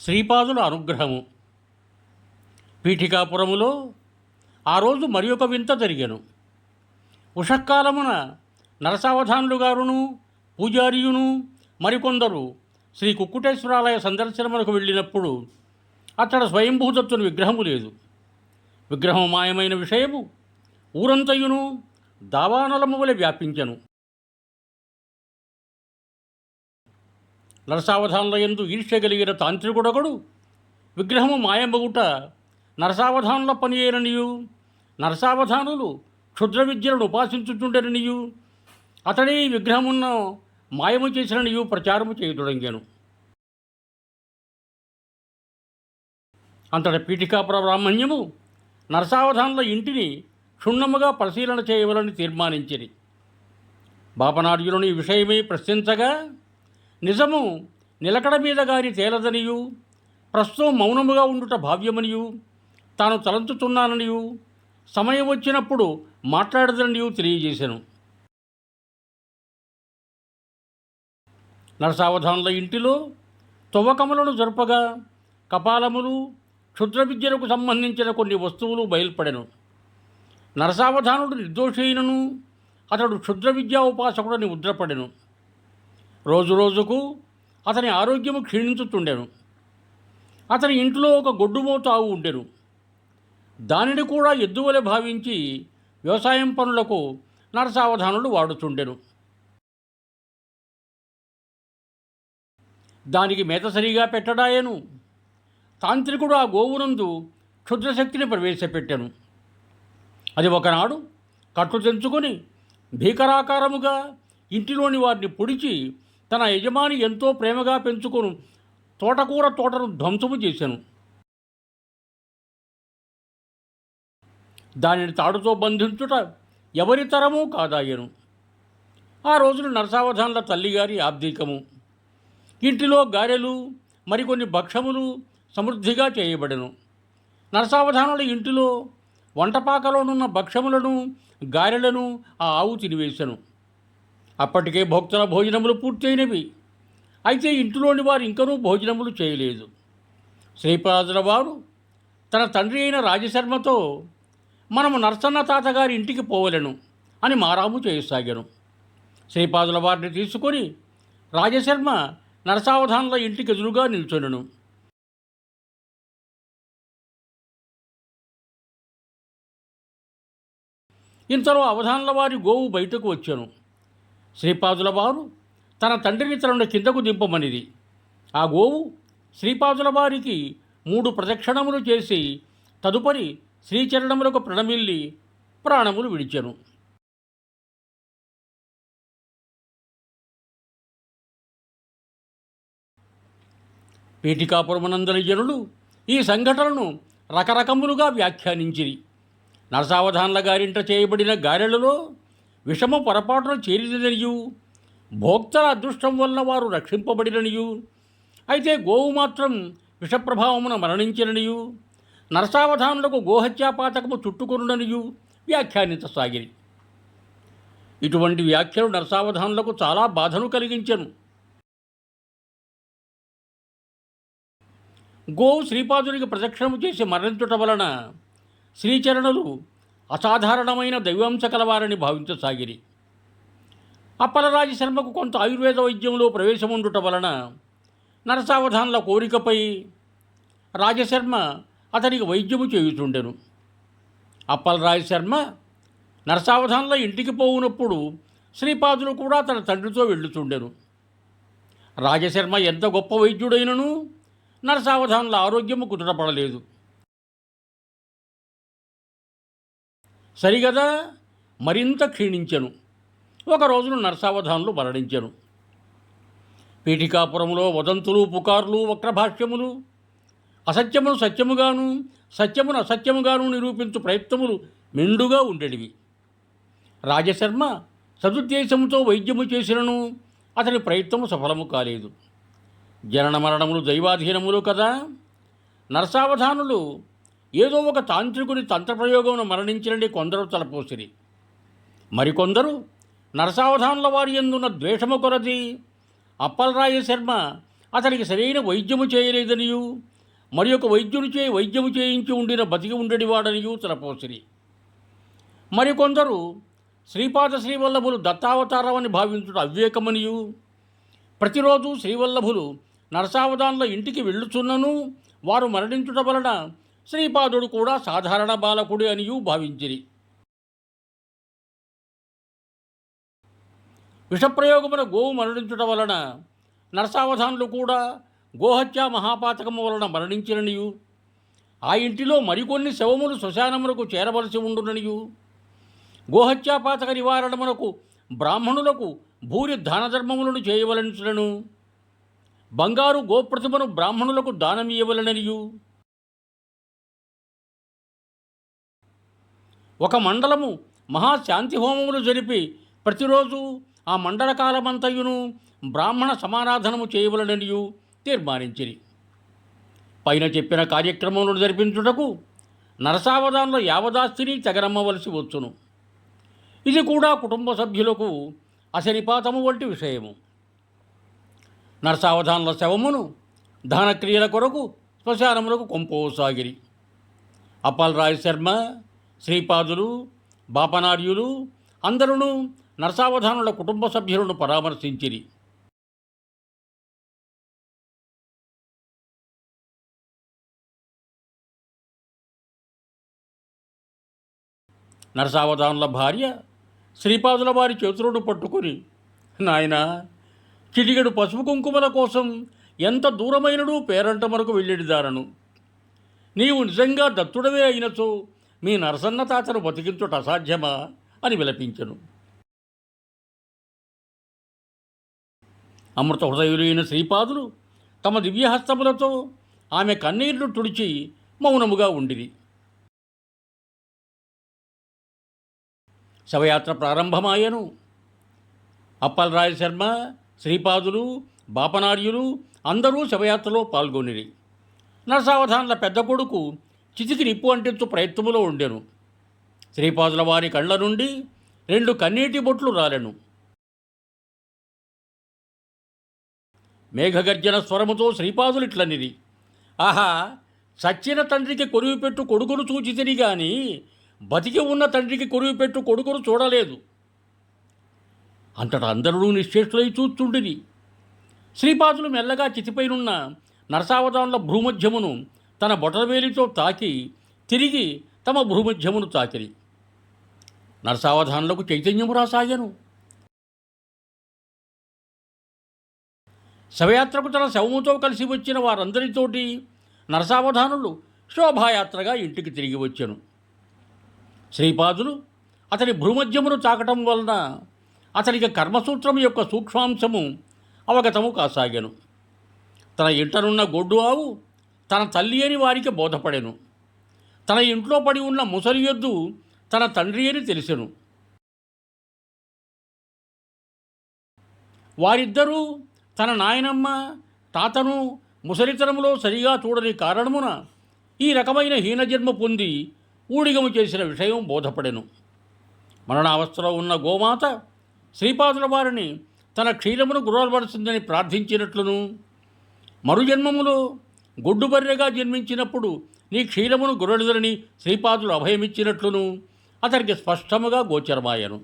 శ్రీపాదుల అనుగ్రహము. పీఠికాపురములో ఆ రోజు మరి ఒక వింత జరిగెను. ఉషకాలమున నరసావధానులు గారును పూజారియును మరికొందరు శ్రీ కుక్కుటేశ్వరాలయ సందర్శనములకు వెళ్ళినప్పుడు అక్కడ స్వయంభూదత్తుని విగ్రహము లేదు. విగ్రహం మాయమైన విషయము ఊరంతయును దావానలము వలె వ్యాపించెను. నరసావధానులయందు ఈర్ష్య కలిగిన తాంత్రికుడొకడు. విగ్రహము మాయమగుట నరసావధానుల పనియేననియు నరసావధానులు క్షుద్ర విద్యలను ఉపాసించుచుండెననియు. అతడే ఈ విగ్రహమున్న మాయము చేసిననియు ప్రచారము చేయతొడంగాను అంతట పీఠికాపుర బ్రాహ్మణ్యము నరసావధానుల ఇంటిని క్షుణ్ణముగా పరిశీలన చేయవలని తీర్మానించింది బాపనార్యులను ఈ విషయమై ప్రశ్నించగా నిజము నిలకడ మీద గాని తేలదనియు ప్రస్తుతం మౌనముగా ఉండుట భావ్యమనియు తాను తలంచుతున్నాననియు సమయం వచ్చినప్పుడు మాట్లాడదనియు తెలియజేశాను నరసావధానుల ఇంటిలో తువ్వకములను జరుపగా కపాలములు క్షుద్ర విద్యలకు సంబంధించిన కొన్ని వస్తువులు బయల్పడెను. నరసావధానుడు నిర్దోషైనను అతడు క్షుద్ర విద్యా ఉపాసకుడని ముద్రపడెను రోజు రోజుకు అతని ఆరోగ్యము క్షీణించుతుండెను. అతని ఇంట్లో ఒక గొడ్డుమోత ఆవు ఉండెను. దానిని కూడా ఎద్దువలె భావించి వ్యవసాయం పనులకు నరసావధానులు వాడుతుండెను. దానికి మేత సరిగా పెట్టడాయను. తాంత్రికుడు ఆ గోవునందు క్షుద్రశక్తిని ప్రవేశపెట్టాను. అది ఒకనాడు కట్టు తెంచుకొని భీకరాకారముగా ఇంటిలోని వారిని పొడిచి తన యజమాని ఎంతో ప్రేమగా పెంచుకొను తోటకూర తోటను ధ్వంసము చేశాను. దానిని తాడుతో బంధించుట ఎవరి తరమూ కాదాయను. ఆ రోజున నరసావధానుల తల్లిగారి ఆబ్దీకము ఇంటిలో గారెలు మరికొన్ని భక్షములు సమృద్ధిగా చేయబడెను. నరసావధానుల ఇంటిలో వంటపాకలోనున్న భక్షములను గారెలను ఆ ఆవు తినివేశను. అప్పటికే భక్తుల భోజనములు పూర్తయినవి. అయితే ఇంటిలోని వారు ఇంకనూ భోజనములు చేయలేదు. శ్రీపాదుల వారు తన తండ్రి అయిన రాజశర్మతో మనము నరసన్న తాతగారి ఇంటికి పోవలను అని మారాము చేయసాగాను. శ్రీపాదుల వారిని తీసుకొని రాజశర్మ నరసావధానుల ఇంటికి ఎదురుగా నిల్చొనను. ఇంతలో అవధానుల వారి గోవు బయటకు వచ్చాను. శ్రీపాదుల వారు తన తండ్రిని తనను కిందకు దింపమనిది. ఆ గోవు శ్రీపాదుల వారికి మూడు ప్రదక్షిణములు చేసి తదుపరి శ్రీచరణములకు ప్రణమిల్లి ప్రాణములు విడిచెను. పీఠికాపురమునందరి జనులు ఈ సంఘటనను రకరకములుగా వ్యాఖ్యానించిరి. నరసావధానుల గారింట చేయబడిన గారెలలో విషము పొరపాటున చేరిననియు భోక్తల అదృష్టం వల్ల వారు రక్షింపబడిననియు. అయితే గోవు మాత్రం విషప్రభావమున మరణించిననియు నరసావధానులకు గోహత్యాపాతకము చుట్టుకొనుడనియు వ్యాఖ్యానించసాగిరి ఇటువంటి వ్యాఖ్యలు నరసావధానులకు చాలా బాధను కలిగించెను. గోవు శ్రీపాదునికి ప్రదక్షిణము చేసి మరణించుట వలన శ్రీచరణులు అసాధారణమైన దైవాంశ కలవారని భావించసాగిరి. అప్పలరాజు శర్మకు కొంత ఆయుర్వేద వైద్యంలో ప్రవేశముండుట వలన నరసావధానుల కోరికపై రాజశర్మ అతనికి వైద్యము చేయుచుండెను. అప్పలరాజు శర్మ నరసావధానుల ఇంటికి పోవునప్పుడు శ్రీపాదులు కూడా తన తండ్రితో వెళ్ళుచుండెను. రాజశర్మ ఎంత గొప్ప వైద్యుడైనను నరసావధానుల ఆరోగ్యము కుదుటపడలేదు. సరిగదా? మరింత క్షీణించెను. ఒక రోజున నరసావధానులు మరణించెను. పీఠికాపురంలో వదంతులు పుకార్లు వక్రభాష్యములు అసత్యమును సత్యముగాను సత్యమును అసత్యముగాను నిరూపించు ప్రయత్నములు మెండుగా ఉండేటివి. రాజశర్మ సదుద్దేశముతో వైద్యము చేసినను అతని ప్రయత్నము సఫలము కాలేదు. జనన మరణములు దైవాధీనములు కదా? నరసావధానులు ఏదో ఒక తాంత్రికుని తంత్రప్రయోగమును మరణించినని కొందరు తలపోసిరి. మరికొందరు నరసావధానుల వారి ఎందున్న ద్వేషము కొరది. అప్పలరాయ శర్మ అతనికి సరైన వైద్యము చేయలేదనియు మరి ఒక వైద్యుని చే వైద్యము చేయించి ఉండిన బతికి ఉండడివాడనియు తలపోసిరి. మరికొందరు శ్రీపాద శ్రీవల్లభులు దత్తావతారమని భావించుట అవివేకమనియు ప్రతిరోజు శ్రీవల్లభులు నరసావధానుల ఇంటికి వెళ్ళుచున్నను వారు మరణించుట వలన శ్రీపాదుడు కూడా సాధారణ బాలకుడి అనియు భావించిరి. విషప్రయోగమున గోవు మరణించుట వలన నరసావధానులు కూడా గోహత్య మహాపాతకము వలన మరణించిననియు. ఆ ఇంటిలో మరికొన్ని శవములు శ్మశానములకు చేరవలసి ఉండుననియు. గోహత్యాపాతక నివారణమునకు బ్రాహ్మణులకు భూరి దానధర్మములను చేయవలనుచులను. బంగారు గోప్రతిమను బ్రాహ్మణులకు దానమియ్యవలననియు. ఒక మండలము మహాశాంతి హోమములు జరిపి ప్రతిరోజు ఆ మండల కాలమంతయును బ్రాహ్మణ సమారాధనము చేయవలననియు తీర్మానించిరి. పైన చెప్పిన కార్యక్రమములను జరిపించుటకు నరసావధానంలో యావదాస్తిని తెగరమ్మవలసి వచ్చును. ఇది కూడా కుటుంబ సభ్యులకు అశనిపాతము వంటి విషయము. నరసావధానుల శవమును దానక్రియల కొరకు శ్మశానములకు కొంపోసాగిరి అప్పలరాయ శర్మ శ్రీపాదులు బాపనార్యులు అందరూ నరసావధానుల కుటుంబ సభ్యులను పరామర్శించిరి. నరసావధానుల భార్య శ్రీపాదుల వారి చేతులను పట్టుకుని నాయన చిటికెడు పసుపు కుంకుమల కోసం ఎంత దూరమైనడు పేరంట మనకు వెళ్ళిడిదారను నీవు నిజంగా దత్తుడవే అయినచో మీ నరసన్న తాతను బతికించుట అసాధ్యమా అని విలపించను. అమృత హృదయులైన శ్రీపాదులు తమ దివ్యహస్తములతో ఆమె కన్నీళ్ళు తుడిచి మౌనముగా ఉండిరి. శవయాత్ర ప్రారంభమాయను. అప్పలరాయ శర్మ శ్రీపాదులు బాపనార్యులు అందరూ శవయాత్రలో పాల్గొనిరి. నరసావధానుల పెద్ద కొడుకు చితికి నిప్పు అంటించు ప్రయత్నములో ఉండెను. శ్రీపాదుల వారి కళ్ళ నుండి రెండు కన్నీటి బొట్లు రాలెను. మేఘగర్జన స్వరముతో శ్రీపాదులు ఇట్లనిది ఆహా సచ్చిన తండ్రికి కొరివి పెట్టు కొడుకును చూచితిని గాని బతికి ఉన్న తండ్రికి కొరివి పెట్టు కొడుకును చూడలేదు. అంతటా అందరూ నిశ్చేష్టులై చూస్తుండిది శ్రీపాదులు మెల్లగా చితిపైనున్న నరసావధానుల భ్రూమధ్యమును తన బొటవేలితో తాకి తిరిగి తమ భ్రూమధ్యమును తాకిరి. నరసావధానులకు చైతన్యము రాసాయను. శవయాత్రకు తన శవముతో కలిసి వచ్చిన వారందరితోటి నరసావధానులు శోభాయాత్రగా ఇంటికి తిరిగి వచ్చాను. శ్రీపాదులు అతని భ్రూమధ్యమును తాకటం వలన అతనికి కర్మసూత్రం యొక్క సూక్ష్మాంశము అవగతము కాసాగాను తన ఇంటనున్న గొడ్డు ఆవు తన తల్లి అని వారికి బోధపడెను. తన ఇంట్లో పడి ఉన్న ముసలి ఎద్దు తన తండ్రి అని తెలిసెను. వారిద్దరూ తన నాయనమ్మ తాతను ముసలితనములో సరిగా చూడని కారణమున ఈ రకమైన హీనజన్మ పొంది ఊడిగము చేసిన విషయం బోధపడెను. మరణావస్థలో ఉన్న గోమాత శ్రీపాదుల వారిని తన క్షీరమును గురవలసిందని ప్రార్థించినట్లును. మరుజన్మములో గొడ్డుబర్రెగా జన్మించినప్పుడు నీ క్షీరమును గురడుదరని శ్రీపాదులు అభయమిచ్చినట్లును అతనికి స్పష్టముగా గోచరమాయను.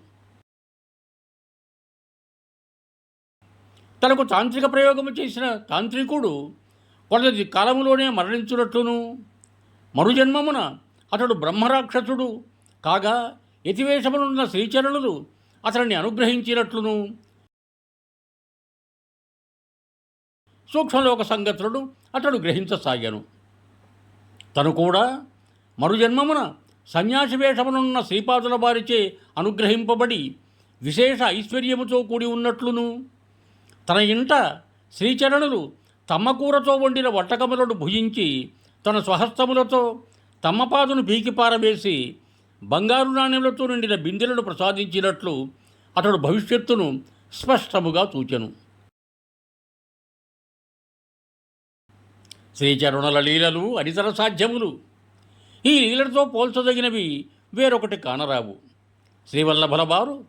తనకు తాంత్రిక ప్రయోగము చేసిన తాంత్రికుడు కొలది కాలములోనే మరణించున్నట్లును మరుజన్మమున అతడు బ్రహ్మరాక్షసుడు కాగా యతివేషమునున్న శ్రీచరణులు అతనిని అనుగ్రహించినట్లును. సూక్ష్మలోక సంగతులను అతడు గ్రహించసాగాను. తను కూడా మరుజన్మమున సన్యాసి వేషమునున్న శ్రీపాదుల వారిచే అనుగ్రహింపబడి విశేష ఐశ్వర్యముతో కూడి ఉన్నట్లును. తన ఇంట శ్రీచరణులు తమ్మకూరతో వండిన వట్టకములను భుజించి తన స్వహస్తములతో తమ్మపాదును పీకి పారవేసి బంగారు నాణ్యములతో నిండిన బిందెలను ప్రసాదించినట్లు అతడు భవిష్యత్తును స్పష్టముగా చూచెను. శ్రీచరుణల లీలలు అనితర సాధ్యములు. ఈ లీలలతో పోల్చదగినవి వేరొకటి కానరావు. శ్రీవల్లభల వారు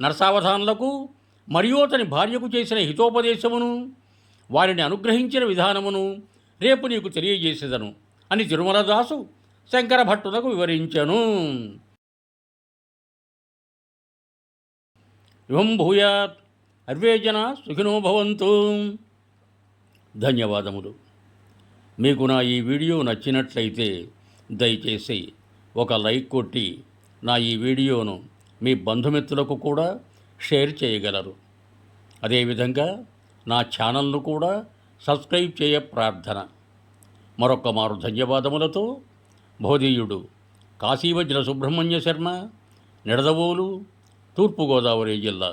నరసావధానులకు మరియు అతని భార్యకు చేసిన హితోపదేశమును వారిని అనుగ్రహించిన విధానమును రేపు నీకు తెలియజేసేదను అని తిరుమలదాసు శంకర భట్టులకు వివరించను. ఇవం భూయాత్. అర్వేజన సుఖినో భవంతు. ధన్యవాదములు. మీకు నా ఈ వీడియో నచ్చినట్లయితే దయచేసి ఒక లైక్ కొట్టి నా ఈ వీడియోను మీ బంధుమిత్రులకు కూడా షేర్ చేయగలరు. అదేవిధంగా నా ఛానల్ను కూడా సబ్స్క్రైబ్ చేయ ప్రార్థన. మరొక్క మారు ధన్యవాదములతో బోధీయుడు కాశీవజ్ర సుబ్రహ్మణ్య శర్మ నిడదవోలు తూర్పుగోదావరి జిల్లా.